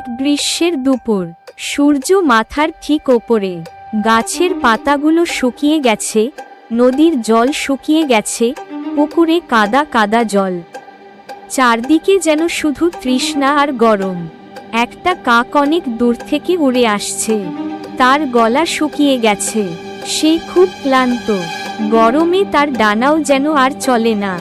এক গ্রীষ্মের দুপুর। সূর্য মাথার ঠিক ওপরে। গাছের পাতাগুলো শুকিয়ে গেছে, নদীর জল শুকিয়ে গেছে, পুকুরে কাদা কাদা জল। চারদিকে যেন শুধু তৃষ্ণা আর গরম। একটা কাক অনেক দূর থেকে উড়ে আসছে। তার গলা শুকিয়ে গেছে। সে খুব ক্লান্ত। গরমে তার ডানাও যেন আর চলে না।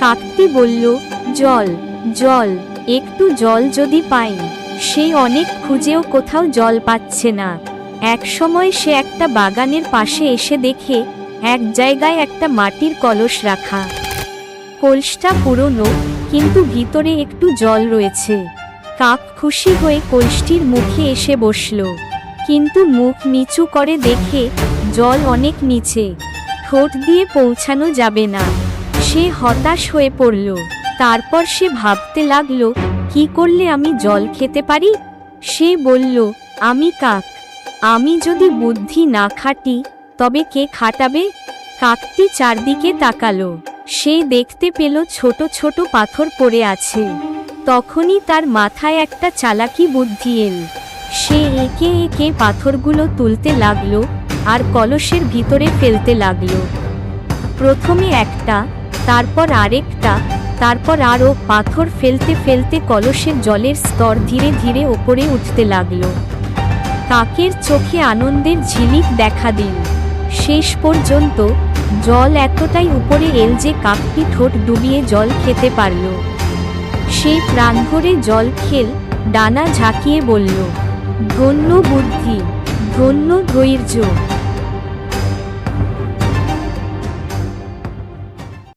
কাকটি বলল, জল জল, একটু জল যদি পাই। সে অনেক খুঁজেও কোথাও জল পাচ্ছে না। এক সময় সে একটা বাগানের পাশে এসে দেখে এক জায়গায় একটা মাটির কলস রাখা। কলসটা পুরনো, কিন্তু ভিতরে একটু জল রয়েছে। কাক খুশি হয়ে কলসটির মুখে এসে বসল। কিন্তু মুখ নিচু করে দেখে জল অনেক নিচে। ঠোঁট দিয়ে পৌঁছানো যাবে না। সে হতাশ হয়ে পড়ল। তারপর সে ভাবতে লাগল কি করলে আমি জল খেতে পারি? সে বলল, আমি কাক। আমি যদি বুদ্ধি না খাটি, তবে কে খাটাবে? কাকটি চারদিকে তাকালো। সে দেখতে পেল ছোট ছোট পাথর পড়ে আছে। তখনই তার মাথায় একটা চালাকি বুদ্ধি এল। সে একে একে পাথরগুলো তুলতে লাগল আর কলসের ভিতরে ফেলতে লাগল। প্রথমে একটা, তারপর আরেকটা তারপর আরও পাথর ফেলতে ফেলতে কলসের জলের স্তর ধীরে ধীরে ওপরে উঠতে লাগল। কাকের চোখে আনন্দের ঝিলিক দেখা দিল। শেষ পর্যন্ত জল এতটাই উপরে এল যে কাকটি ঠোঁট ডুবিয়ে জল খেতে পারল। সে প্রাণভরে জল খেল, ডানা ঝাঁকিয়ে বলল, ধন্য বুদ্ধি, ধন্য ধৈর্য।